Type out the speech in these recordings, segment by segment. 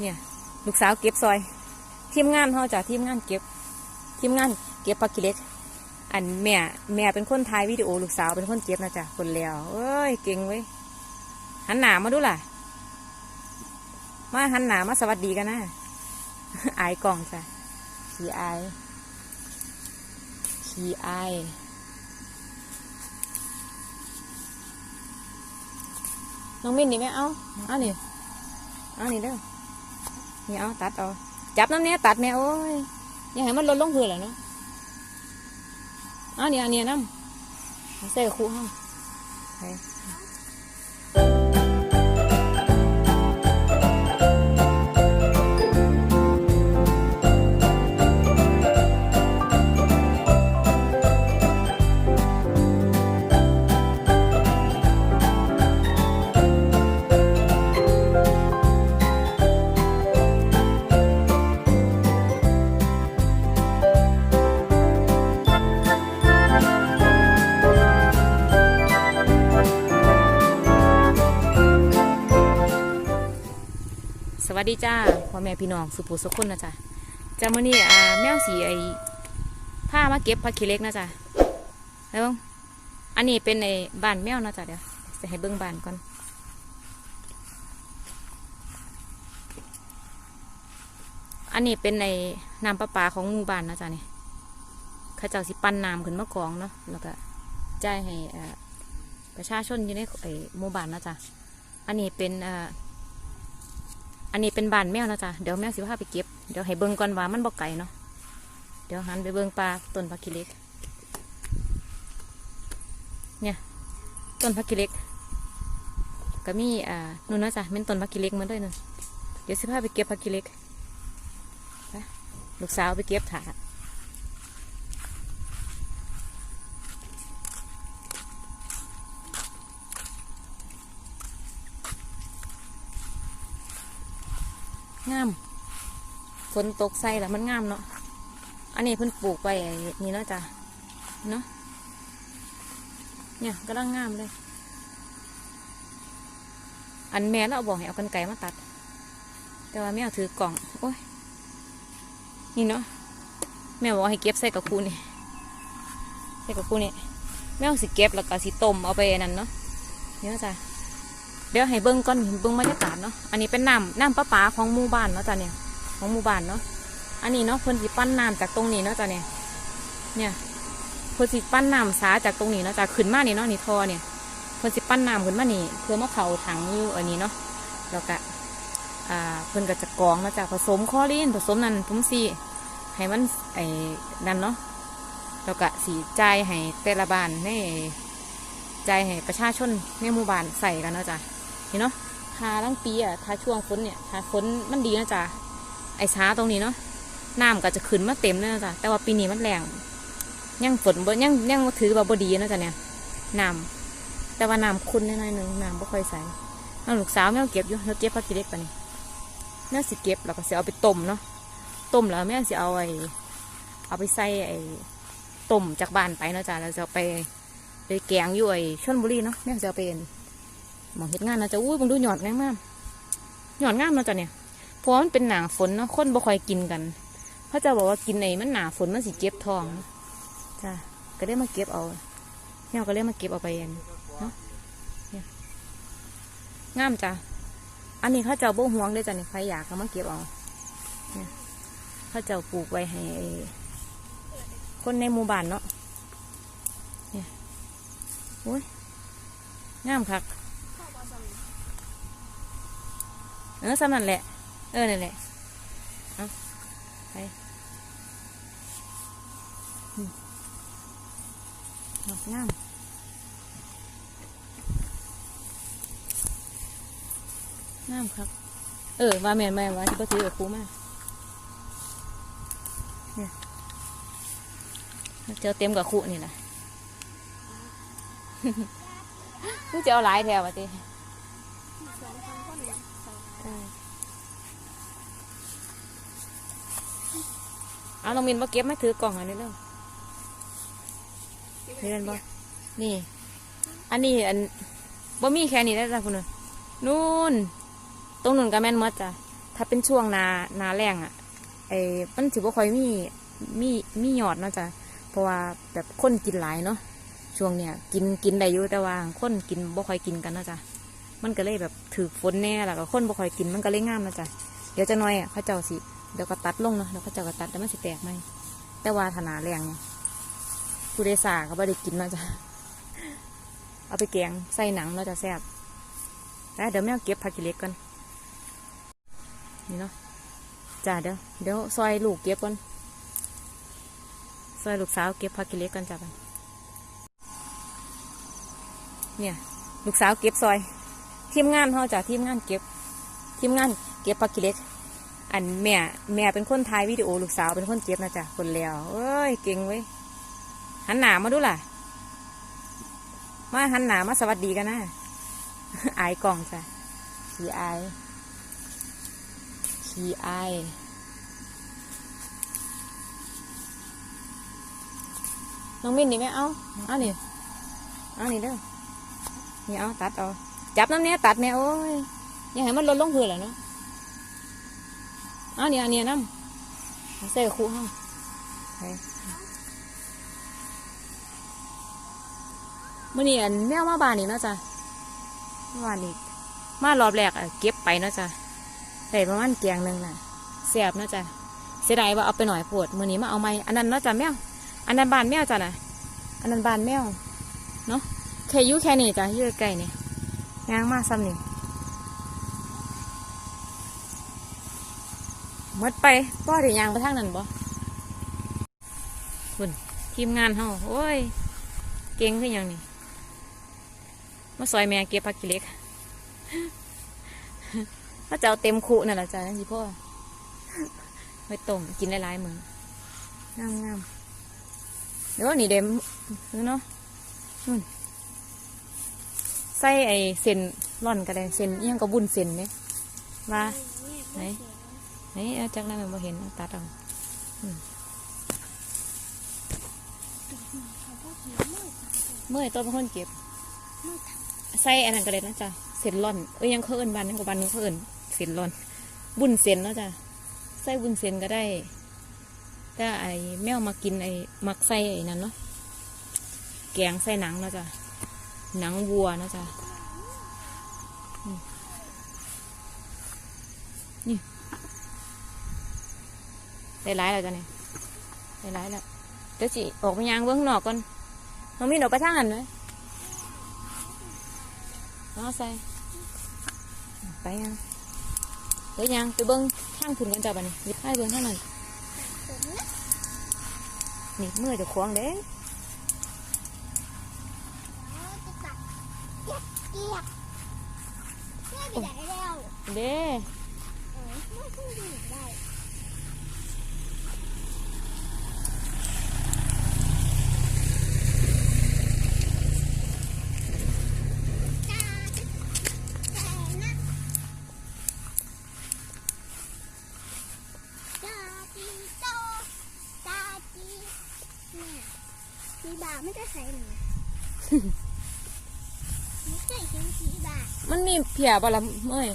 เนี่ย ลูกสาวเก็บซอย ทีมงานเขาจ้ะทีมงานเก็บ ทีมงานเก็บผักกิเล็ก อันแม่แม่เป็นคนถ่ายวิดีโอลูกสาวเป็นคนเก็บนะจ๊ะคนแล้วเอ้ยเก่งเว้ยหันหนามาดูล่ะ มาหันหนามาสวัสดีกันนะอายกล่องจ้ะขี้อายขี้อายน้องมินนี่ไหมเอาเอานี่เอานี่เด้อ นี่เอาตัดเอาจับน้ำเนี้ยตัดแม่โอ้ยยังให้มันลดลงเพื่อแหละเนาะอันนี้อันนี้น้ำใส่คู่ห้อง สวัสดีจ้าพ่อแม่พี่น้องสุภูสุขคนนะจ๊ะจ้ามื่อนี้อ่าแมวสีไอ้ผ้ามาเก็บผ้าขี้เล็กนะจ๊ะแล้วอันนี้เป็นในบ้านแมวนะจ๊ะเดี๋ยวจะให้เบิ้งบ้านก่อนอันนี้เป็นในน้ำประปาของหมู่บ้านนะจ๊ะนี่ข้าเจ้าสิปั้นน้ำขึ้นมากองเนาะแล้วก็จ่ายให้ประชาชนอยู่ในไอ้หมู่บ้านนะจ๊ะอันนี้เป็น อันนี้เป็นบ้านแมวนะจ๊ะเดี๋ยวแมวสิพาไปเก็บเดี๋ยวให้เบิ้งก่อนว่ามันบ่ไก่เนาะเดี๋ยวหันไปเบิ้งปลาต้นพักกิเล็ก เนี่ย ต้นพักกิเล็กก็มีอ่านู่นนะจ๊ะเป็นต้นพักกิเล็กเหมือนด้วยนึงเดี๋ยวสิพาไปเก็บพักกิเล็กลูกสาวไปเก็บถา งามฝนตกใส่แล้วมันงามเนาะอันนี้เพิ่นปลูกไปนี่เนาะจ้ะเนาะเนี่ยกำลังงามเลย อันแม่เราบอกให้เอากันไก่มาตัด แต่ว่าแม่เอาถือกล่อง โอ้ย นี่เนาะแม่บอกให้เก็บใส่กับคูนี่ใส่กับคูนี่แม่เอาสิเก็บแล้วก็สิต้มเอาไปนั่นเนาะเนี่เนาะจ้ะ เดี๋ยวให้เบิ้งก่อนเบิ้งบรรยากาศเนาะ อันนี้เป็นน้ำน้ำประปาของหมู่บ้านเนาะจ้ะเนี่ย ของหมู่บ้านเนาะ อันนี้เนาะเพิ่นสิปั้นน้ำจากตรงนี้เนาะจ้ะเนี่ย เนี่ยเพิ่นสิปั้นน้ำสาจากตรงนี้เนาะจ้ะขึ้นมาเนี่เนาะนี่ทอเนี่ย เพิ่นสิปั้นน้ำขึ้นมานี่ เพื่อมาเผาถังอยู่อันนี้เนาะ แล้วก็อ่าเพิ่นก็จะกรองเนาะจ้ะผสมคอรีนผสมนั่นผสมซีให้มันไอ้นั่นเนาะ แล้วก็สีใจให้แต่ละบ้านให้จ่ายให้ประชาชนในหมู่บ้านใส่กันเนาะจ้ะ เห็นเนาะทาตั้งปีอะทาช่วงฝนเนี่ยทาฝนมันดีนะจ๊ะไอ้ช้าตรงนี้เนาะน้ำก็จะขึ้นมาเต็มเลยนะจ๊ะแต่ว่าปีนี้มันแรงยังฝนบ่ยังยังถือว่าบ่ดีนะจ๊ะเนี่ยน้ำแต่ว่าน้ำคุณน้อยๆหนึ่งน้ำบ่ค่อยใสน้องลูกสาวแม่เอาเก็บอยู่เราเก็บผักกีเล็กปะนี่แม่สิเก็บแล้วก็เสิเอาไปต้มเนาะต้มแล้วแม่สิเอาไอ้เอาไปใส่ไอ้ต้มจากบ้านไปเนาะจ๊ะแล้วจะไปไปแกงอยู่ไอ้ชลบุรีเนาะแม่จะเอาไป มองเฮ็ดงานนะจ๊ะอุ้ยมึงดูหยอดงามากหยอดงามเนาะจ๊ะเนี่ยเพราะว่ามันเป็นหนาฝนเนาะคนบ่ค่อยกินกันเขาจะบอกว่ากินในมันหนาฝนมันสิเก็บทองจ้ะก็ได้มาเก็บเอาเนี่ยก็เลยมาเก็บเอาไปเองเนาะงามจ้ะอันนี้เขาเจ้าบ่ห่วงเลยจ้ะเนี่ยใครอยากก็มาเก็บเอาเนี่ยเขาเจ้าปลูกไว้ให้คนในหมู่บ้านเนาะเนี่ยโอ้ยงามคัก เออสำนั่นแหละ เออนั่นแหละเอาไปอืมดอกงามงามครับ เออ ว่าแม่นแม่นว่าที่พ่ถือกับครูมากเนี่ยเจอเต็มกับครูนี่แหละมึงจะเอาหลายแถวมาติ เอาน้องมินมาเก็บมาถือกล่องอันนี้เร็วเห็นบ่นี่ อันนี้อันบ่มีแค่นี้ได้จ้ะคุณนู่น ตรงนู้นก็แม่นมดจ้ะถ้าเป็นช่วงนานาแรงอะไอ้มันถือว่าค่อยมีมีมีหยอดเนาะจ้ะเพราะว่าแบบคนกินหลายเนาะช่วงเนี้ยกินกินได้อยู่แต่ว่าคนกินบ่ค่อยกินกันนาะจ้ะมันก็เลยแบบถือฝนแน่แล้วก็คนบ่ค่อยกินมันก็เลยงามนาะจ้ะเดี๋ยวจะน้อยอะเขาเจ้าสิ เดี๋ยวก็ตัดลงเนาะเดี๋ยวเขาเจ้าก็ตัดแต่มันสิแตกไหมแต่ว่าถนาแรงเนี่ยผู้โดยสาก็บ่ได้กินเนาะจ้ะเอาไปแกงใส่หนังเนาะจะแซ่บแต่เดี๋ยวแม่เก็บผักกิเล็กกันนี่เนาะจ้าเดี๋ยวเดี๋ยวซอยลูกเก็บก่อนซอยลูกสาวเก็บผักกิเล็กกันจ้าไปเนี่ย ลูกสาวเก็บซอย ทีมงานเขาจ้ะทีมงานเก็บ ทีมงานเก็บผักกิเล็ก อันแม่แม่เป็นคนถ่ายวิดีโอลูกสาวเป็นคนเก็บนะจ้ะคนแล้วเอ้ยเก่งเว้ยหันหนามาดูล่ะ มาหันหนามาสวัสดีกันนะอายกล่องจ้ะขี้อายขี้อายน้องมินนี่ไหมเอาเอานี่เอานี่เด้อนี่เอาตัดเอาจับน้ำเนี้ยตัดเนี่ยโอ้ยยังให้มันลดลงเพื้นแหละเนาะ อาเนี่ยอันเนี้ยน้ำเอาใส่คู่ห้องไมื่อนี้อันแมวมาบ้านนี่เนาะจ้ะเมื่อวานนี้มารอบแรกอะเก็บไปเนาะจ้ะได้ประมาณเกียงหนึ่งน่ะเสียบเนาะจ้ะเสียดายว่าเอาไปหน่อยปวดมื่อนี้มาเอาไหมอันนั้นเนาะจ้ะแมวอันนั้นบานแมวจ้ะนะอันนั้นบานแมวเนาะแค่ยุ่แค่นี้จ้ะยุ่ใกล้นี่ยางมาซ้ำนี่ มดไปป้อได้ยางไปทางนั้นบ่คุณทีมงานเฮาโอ้ย เก่งขึ้นอย่างนี้มาซอยแม่เก็บผักกิเล็กถ้าจะเอาเต็มคุนั่นแหละจ้ะนี่พ่อไว้ต้มกินหลายๆมืองามงามๆเดี๋ยวนี่เดมเนาะนู่นใส่ไอเส้นร่อนก็ได้เส้นยังก็บุญเส้นเนี่ยว่าไหน นเอาจากนั้นมันบ่เห็นตัดเอาอืมเมื่อยตัวเป็นคนเก็บใส่อันนั้นก็ได้นะจ๊ะเส้นร่อนเอ้ยยังเขาเอินบานยังกับบ้านนึงเขาเอินเส้นร่อน บุญเส้นเนาะจ้ะใส่บุญเส้นก็ได้แต่ไอ้แมวมากินไอ้มักใส่ไอ้นั่นเนาะแกงใส่หนังเนาะจ้ะหนังวัวเนาะจ้ะอืมนี่ ได้ร้ายแล้วจ้ะเนี่ยได้ร้ายแล้วเดี๋ยวจิออกไปยางเบื้องนอกก่อนน้องมีนออกไปทางนั้นเลยเอาใส่ไปยังเดี๋ยวยางไปเบิ้งทางคุณกันจ้ะบัดนี้ไปเบิ้งทางนั้นนี่มือจะควงเด้เกียบเกียบไม่ไปไหนแล้วเด้ เออไม่ขึ้นอยู่ได้จ้าแต่นะจ้าจีโตจ้าจีเนี่ยสีบา ไม่ได้ใส่หนูไม่เคยเห็นสีบามันมีเพียบละเมื่อย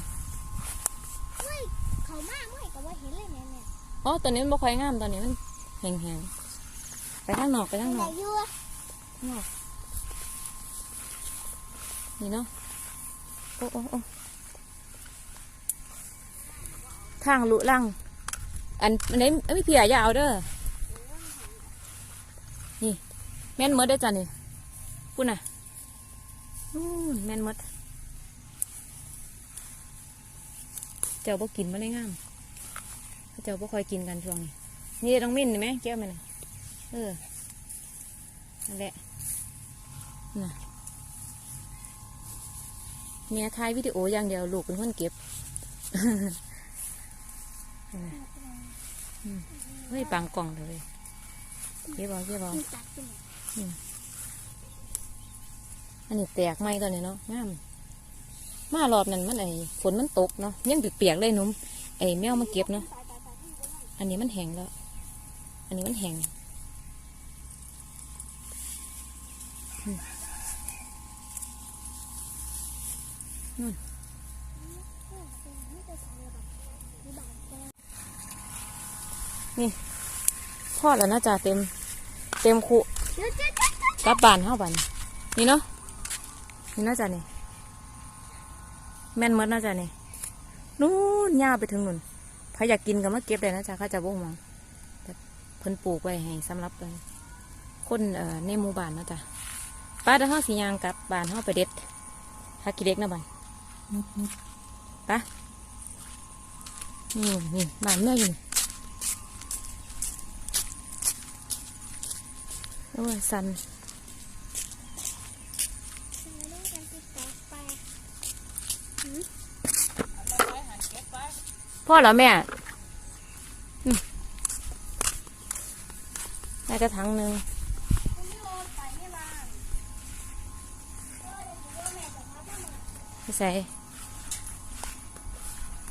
เฮ้ยเขามากเมื่อยกับว่าเห็นเลยเนี่ยเนี่ยอ๋อตอนนี้มันบ่ค่อยงามตอนนี้มันแห้งๆไปทางนอกไปทางนแต่อกอยัวข้างนอกนี่เนาะโอ้โอ้โอ้ทางลุลังอันอันนี้ไม่เพียอย่าเอาเด้อนี่ แม่นมดได้จ้ะนี่พูดน่ะนู่นแม่นมด เจ้าบ่กินมาเลยงามเจ้าบ่คอยกินกันช่วงนี้นี่ต้องมิ้นไหมเจ้ามันน่ะเออนั่นแหละน่ะเมียถ่ายวิดีโออย่างเดียวลูกเป็นคนเก็บเฮ้ยปังกล่องเลยเก็บเอาเก็บเอามีตัดเป็น อันนี้แตกไหมตอนนี้เนาะงามมารอบนั้นมันไอฝนมันตกเนาะยังเปียกๆเลยหนุ่มไอแมวมาเก็บเนาะอันนี้มันแห้งแล้ว อันนี้มันแห้งอืมนู่นไม่ได้ใส่แบบมีบานี่พ่อแล้วน่าจะเต็ม เต็มคุ กลับบ้านเฮาบ้านนี่เนาะนี่น่าจะนี่แม่นมดน่าจะนี่นู่นย่าไปถึงนู่นใครอยากกินก็มาเก็บเลยนะจ๊ะเขาจะบ่มองแต่เพิ่นปลูกไว้ให้สำหรับเพิ่นคนเอ่อในหมู่บ้านนะจ๊ะป้าเดี๋ยวเฮาสิย่างกับบ้านเฮาไปเด็ดหากินเด็กนะบ้านไปะนี่นี่บ้านแม่อยู่ โอ้ยสันลูกกันติดต่อไปพ่อเหรอแม่อืมได้กระถังหนึ่งคุณพี่โอไปไม่บ้างไปใส่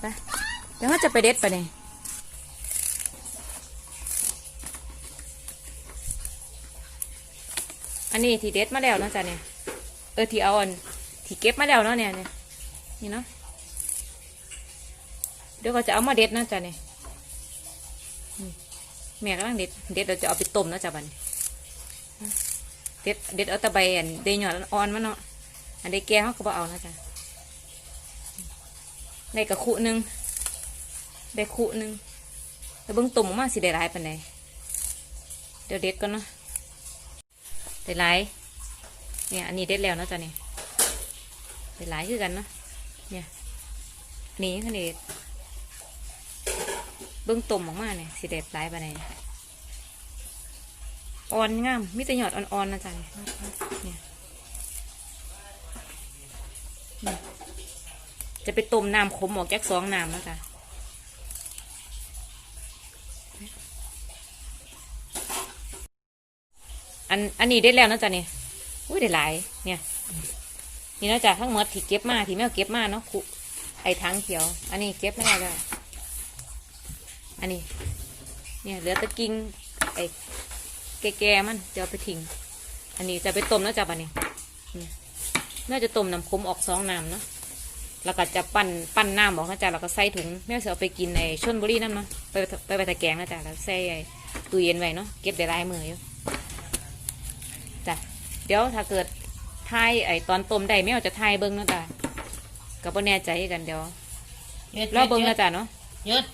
ไปเดี๋ยวเขาจะไปเด็ดไปเนี่ย อันนี้ที่เด็ดมาแล้วเนาะจ๊ะเนี่ย เออที่เอาอันที่เก็บมาแล้วเนาะเนี่ยเนี่ยนี่เนาะ เดี๋ยวก็จะเอามาเด็ดนะจ๊ะเนี่ยแม่กำลังเด็ด เด็ดเราจะเอาไปต้มนะจ๊ะบันเด็ด เด็ดเอาตะใบอันเดยหยอดอ่อนมันเนาะ อันใดแก่เขาก็บ่เอานะจ๊ะได้กระคุหนึ่งได้คุหนึ่งแต่เบิ่งตุ่มออกมาสิได้หลายปานใดเดี๋ยวเด็ดก่อนเนาะ ได้หลายเนี่ยอันนี้เด็ดแล้วเนาะจ๊ะเนี่ยได้หลายคือกันเนาะเนี่ยนนี้คันเด็ดเบิ่งตุ่มออกมาเนี่ยสิเด็ดหลายปานอ่อนงามมีแต่หยอดอ่อนๆนะจ๊ะเนี่ยจะไปต้มน้ำขมออกจากสองน้ำแล้วจ้ะ อันอันนี้ได้แล้วนะจ๊ะเนี่ยอุ้ยได้หลายเนี่ย นี่นะจ๊ะทั้งหมดที่เก็บมาที่แม่เอาเก็บมาเนาะคุไอ้ทั้งเขียว อันนี้เก็บไม่ได้แล้วอันนี้ เนี่ยเหลือตะกิงไอ้แก่ๆมันจะเอาไปทิ้งอันนี้จะไปต้มแล้วจ้ะปะเนี่ยเนี่ยน่าจะต้มน้ำขมออกสองน้ำเนาะแล้วก็จะปั้นปั้นน้ำบอกนะจ๊ะแล้วก็ใส่ถุงแม่จะเอาไปกินในชนบุรีนั่นเนาะไปไปไปตะแกงนะจ๊ะแล้วใส่ตู้เย็นไว้เนาะเก็บได้หลายมืออยู่ ดี๋ยวถ้าเกิดทายไอ้ตอนต้มได้แม่เอาจะทายเบิ้งเนาะจ๊ะก็บ่แน่ใจกันเดี๋ยวรอเบิ้งนะจ๊ะเนาะ หยุด